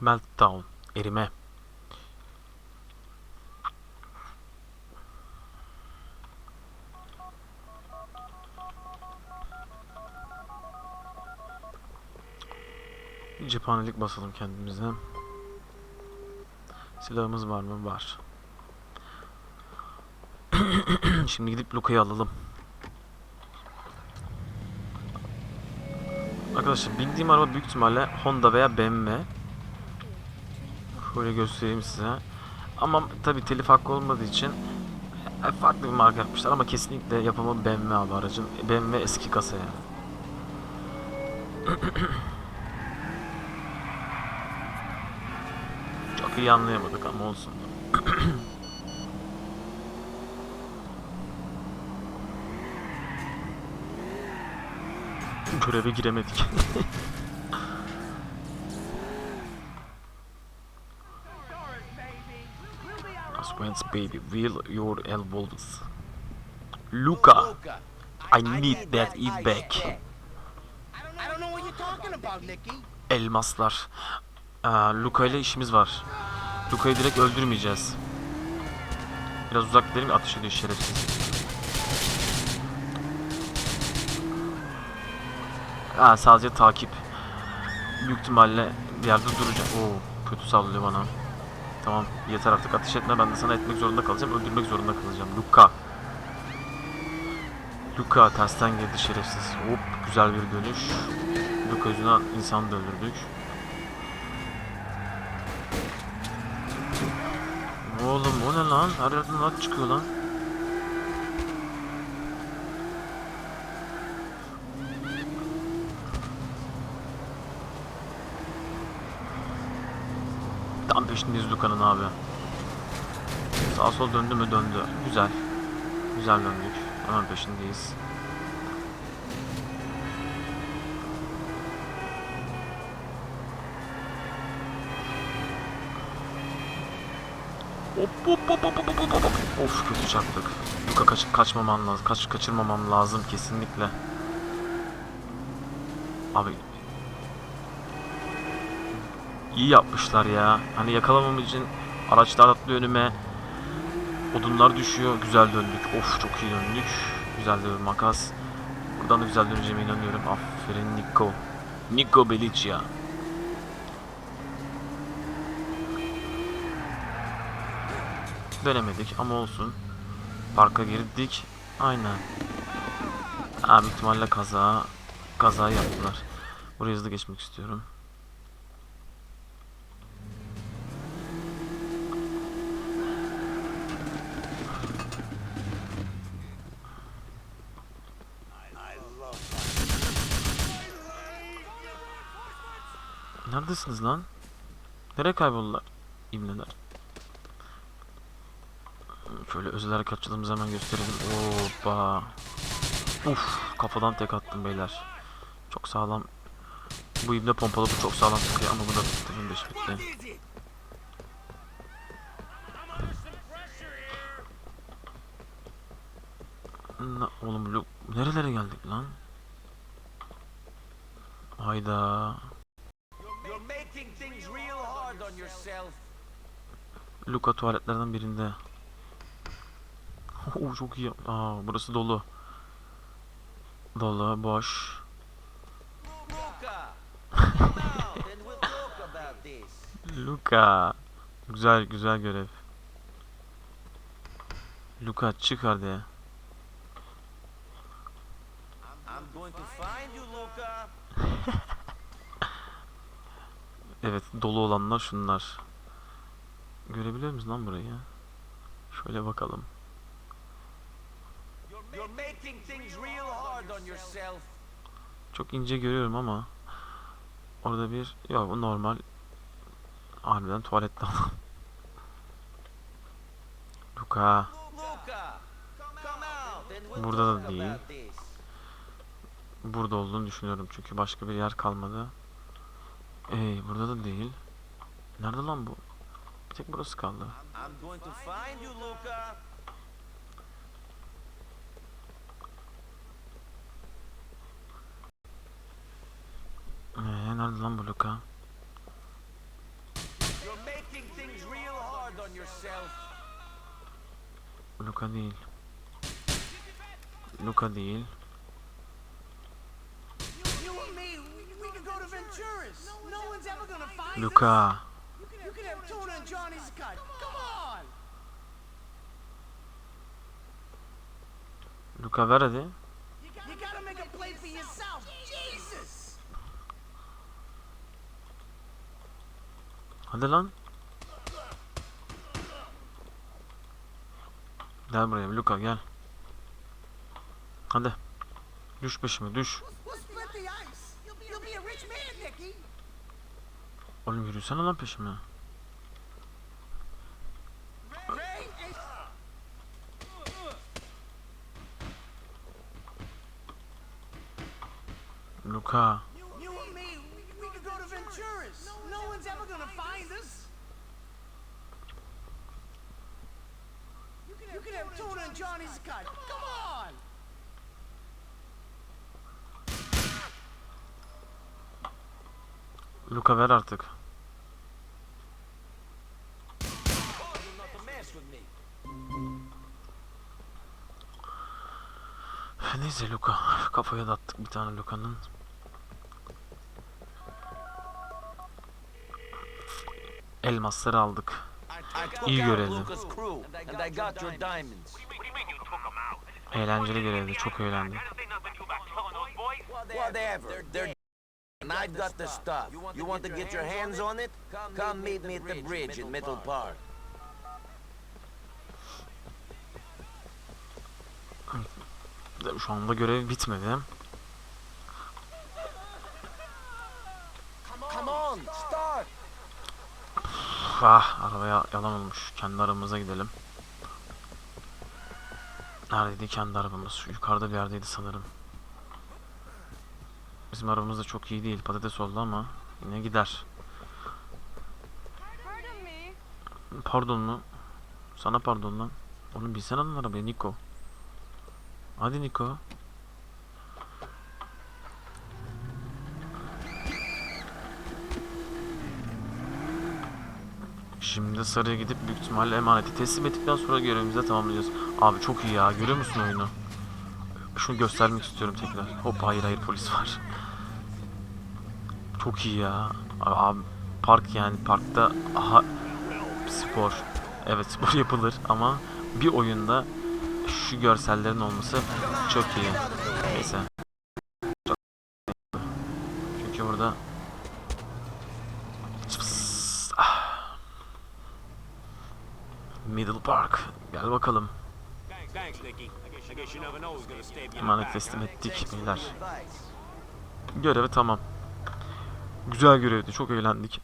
Meltdown. Erime. Cephanelik basalım kendimize. Silahımız var mı? Var. Şimdi gidip Luka'yı alalım. Arkadaşlar bildiğim araba büyük ihtimalle Honda veya BMW. Şöyle göstereyim size. Ama tabi telif hakkı olmadığı için e, farklı bir marka yapmışlar ama kesinlikle yapımı BMW abi aracın. BMW eski kasa yani. Çok iyi anlayamadık ama olsun. Göreve giremedik. Squance baby, wheel your elbows. Luca, I need that E back. Elmaslar. Aa, Luca ile işimiz var. Luca'yı direkt öldürmeyeceğiz. Biraz uzak gidelim ateş ediyor şerefsiz. Ha sadece takip. Büyük ihtimalle bir yerde duracak. Oo kötü sallıyor bana. Tamam yeter artık ateş etme ben de sana etmek zorunda kalacağım öldürmek zorunda kalacağım. Luka. Luka tersten girdi şerefsiz. Hop güzel bir dönüş. Luka yüzünden insan da öldürdük. Oğlum o ne lan? Her yerden at çıkıyor lan. Tam peşindeyiz Luka'nın abi. Sağ sol döndü mü döndü. Güzel. Güzel döndük. Hemen peşindeyiz. Hop hop hop hop hop hop hop. Of kötü çarptık. Luka kaç kaçmaman lazım. Kaç kaçırmamam lazım kesinlikle. Abi iyi yapmışlar ya. Hani yakalamam için araçlar atlıyor önüme. Odunlar düşüyor. Güzel döndük. Of çok iyi döndük. Güzel de bir makas. Buradan da güzel döneceğime inanıyorum. Aferin Nico. Nico Bellicia. Dönemedik ama olsun. Parka girdik. Aynen. Büyük ihtimalle kaza kaza yaptılar. Buraya hızlı geçmek istiyorum. Neredesiniz lan? Nereye kayboldular? İbneler. Şöyle özel harekatçılığımızı hemen gösterelim. Hoppa. Uf, kafadan tek attım beyler. Çok sağlam. Bu ibne pompalı bu çok sağlam sıkıyor ama bu da bitti. Bunun da bitti. Na, oğlum Lu nerelere geldik lan? Hayda. Luka tuvaletlerden birinde. Oo çok iyi. Aa burası dolu. Dolu, boş. Luka. Güzel güzel görev. Luka çık hadi. I'm going to find you, Luca. Evet dolu olanlar şunlar. Görebiliyor musun lan burayı? Şöyle bakalım. Çok ince görüyorum ama orada bir yok bu normal harbiden tuvalette adam. Luka Burada da değil. burada olduğunu düşünüyorum çünkü başka bir yer kalmadı. Ee, burada da değil. Nerede lan bu? Bir tek burası kaldı. Ee, nerede lan bu Luka? Luka değil. Luka değil. For yourself. Jesus. Hadi lan. Gel buraya Luka gel. Hadi. Düş peşime düş. Oğlum yürüsene lan peşime. Luka. you could have tuna and Johnny's cut. Come on. Luka ver artık. Neyse Luka. Kafaya da attık bir tane Luka'nın. Elmasları aldık. İyi görevdi. Eğlenceli görevdi. Çok eğlendim. And I've got the stuff. You want to get your hands on it? Come meet me at the bridge at Middle Park. Şu anda görev bitmedi. Come on, start. Ah arabaya yalan olmuş. Kendi aramıza gidelim. Neredeydi kendi arabamız? Yukarıda bir yerdeydi sanırım. Bizim arabamız da çok iyi değil. Patates oldu ama yine gider. Pardon mu? Sana pardon lan. Oğlum bilsene lan arabayı Niko. Hadi Niko. Şimdi sarıya gidip büyük ihtimalle emaneti teslim ettikten sonra görevimizi de tamamlayacağız. Abi çok iyi ya. Görüyor musun oyunu? Şunu göstermek istiyorum tekrar. Hop hayır hayır polis var. Çok iyi ya. Abi park yani parkta aha spor. Evet spor yapılır ama bir oyunda şu görsellerin olması çok iyi. Neyse. Çünkü burada. Middle Park. Gel bakalım. Emanet teslim ettik beyler. Görevi tamam. Güzel görevdi. Çok eğlendik.